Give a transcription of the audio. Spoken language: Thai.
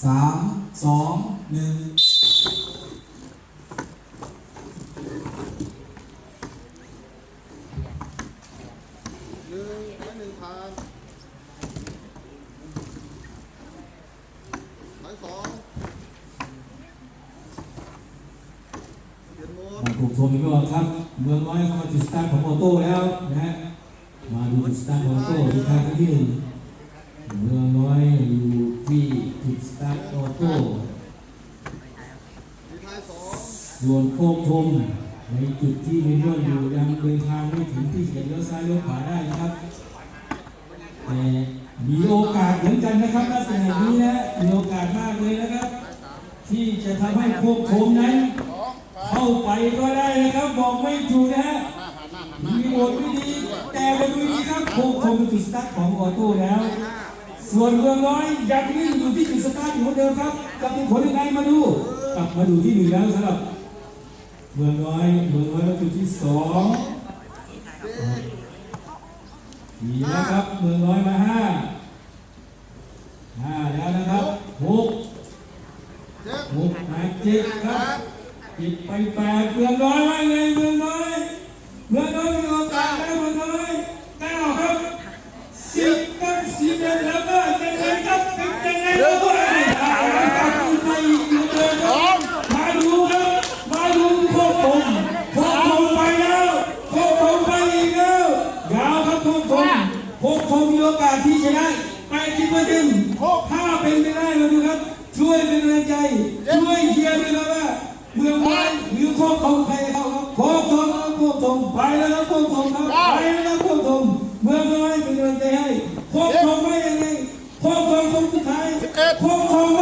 สามสองหนึ่งหนึ่งและหนึ่งผ่านหมายสองเปลี่ยนโหมดมาถูกชมอีกรอบครับ เมืองน้อยเข้ามาจุดสตาร์ทของออโต้แล้วนะฮะมาดูจุดสตาร์ทของออโต้ที่ทางที่หนึ่ง เมือน้อยอยู่ที่จุดสตาร์ทออโต้ส่วนโคกชมในจุดที่มีเรื่องอยู่ยังเดินทางไม่ถึงที่จะเลี้ยวซ้ายเลี้ยวขวาได้นะครับ แต่มีโอกาสเหมือนกันนะครับลักษณะนี้นะมีโอกาสมากเลยนะครับ ที่จะทำให้โคกชมนั้น เข้าไปก็ได้นะครับ บอกไม่ถูกนะฮะมีโหมดไม่ดีแต่มาดูนี้ครับโคกชมเป็นจุดสตาร์ทของออโต้แล้ว ส่วนเมืองน้อยยังนิ่งอยู่ที่จุดสตาร์ทอยู่เหมือนเดิมครับจะมีผลยังไงมาดูกลับมาดูที่หนึ่งแล้วสำหรับเมืองน้อยเมืองน้อยจุดที่สองสี่นะครับเมืองน้อยมาห้าห้าแล้วนะครับหกเจ็ดหกมาเจ็ดครับเจ็ดไปแปดเมืองน้อยว่าไงเมืองน้อยเมืองน้อยมีโอกาสแล้วเมืองน้อยเก้าครับสิบครับสิบแล้วก็ยังไงครับเป็นยังไงครับเอาละครับคุณไปอีกอยู่เลยครับมาดูครับมาดูโคตรผมโคตรผมไปแล้วโคตรผมไปอีกแล้วยาวครับโคตรผมโคตรผมมีโอกาสที่ชนะ80เปอร์เซ็นต์ถ้าเป็นไปได้มาดูครับ ช่วยเป็นแรงใจ ช่วยเชียร์ด้วยครับว่าเมืองไทยหรือโคกทองใครเขาครับโคกทองครับโคกทองไปแล้วครับโคกทองครับไปแล้วครับโคกทองเมืองน้อยเป็นแรงใจให้โคกทองไม่ยังไงโคกทองคนสุดท้ายโคกทองไม่